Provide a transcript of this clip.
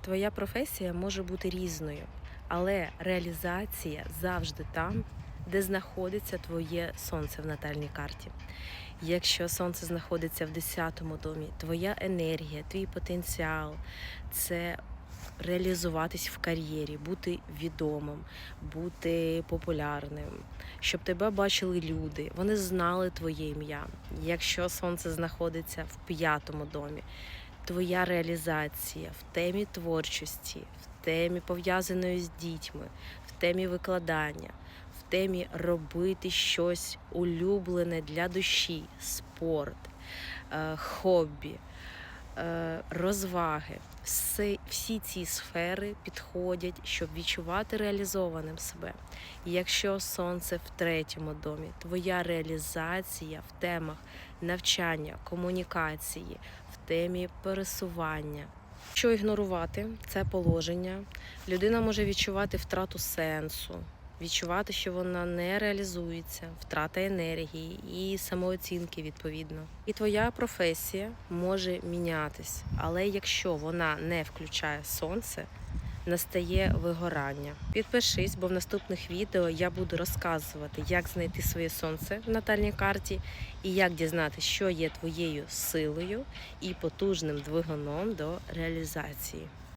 Твоя професія може бути різною, але реалізація завжди там, де знаходиться твоє сонце в натальній карті. Якщо сонце знаходиться в 10-му домі, твоя енергія, твій потенціал це реалізуватись в кар'єрі, бути відомим, бути популярним, щоб тебе бачили люди, вони знали твоє ім'я. Якщо сонце знаходиться в п'ятому домі, твоя реалізація в темі творчості, в темі пов'язаної з дітьми, в темі викладання, в темі робити щось улюблене для душі, спорт, е, хобі, розваги. Все, всі ці сфери підходять, щоб відчувати реалізованим себе. І якщо сонце в третьому домі, твоя реалізація в темах навчання, комунікації, в темі пересування. Що ігнорувати це положення, людина може відчувати втрату сенсу, відчувати, що вона не реалізується, втрата енергії і самооцінки відповідно. І твоя професія може мінятись, але якщо вона не включає сонце, настає вигорання. Підпишись, бо в наступних відео я буду розказувати, як знайти своє сонце в натальній карті і як дізнатися, що є твоєю силою і потужним двигуном до реалізації.